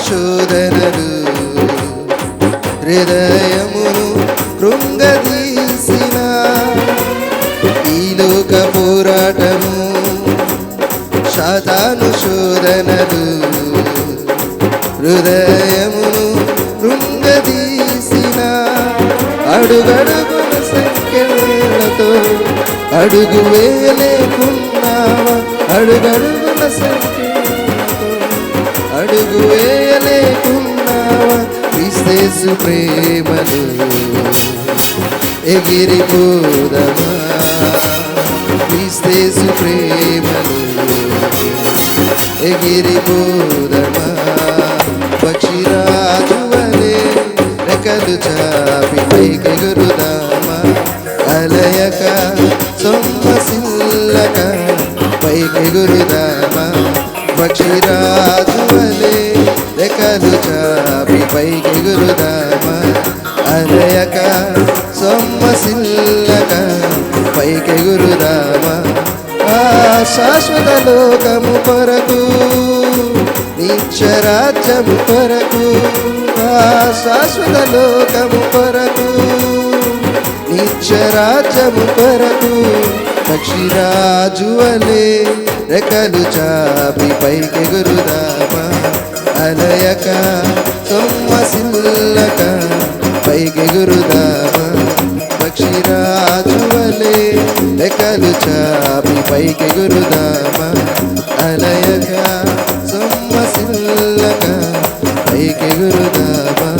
శోధనలు హృదయమును కృంగదీసిన ఈ లోక పోరాటము శాతాను శోధనలు హృదయమును కృంగదీసిన అడుగడుగున సంఖ్యలతో అడుగు వేలేకున్నావా అడుగడుగున సంఖ్య అడుగు వేయలేకున్నావా? క్రీస్తేసు ప్రేమలు ఎగిరిపోదమా క్రీస్తేసు ప్రేమలు ఎగిరిపోదమా పక్షిరాజు వలె రెక్కలు చాపి పైకెగురుదామా అలయక సొమ్మసిల్లక పైకెగురుదామా పక్షిరాజు వలె పైకెగురుదామా అలయక సొమ్మసిల్లక పైకెగురుదామా ఆ శాశ్వత లోకము కొరకు నిత్యరాజ్యము కొరకు ఆ శాశ్వత లోకము కొరకు నిత్యరాజ్యము కొరకు పక్షిరాజు వలె రెక్కలు చాపి పైకి పైకెగురుదామా? అలయక సొమ్మ సిల్లక పైకెగురుదామా పక్షిరాజు వలే రెక్కలు చాపి పైకెగురుదామా అలయక సొమ్మ సిల్లక పైకెగురుదామా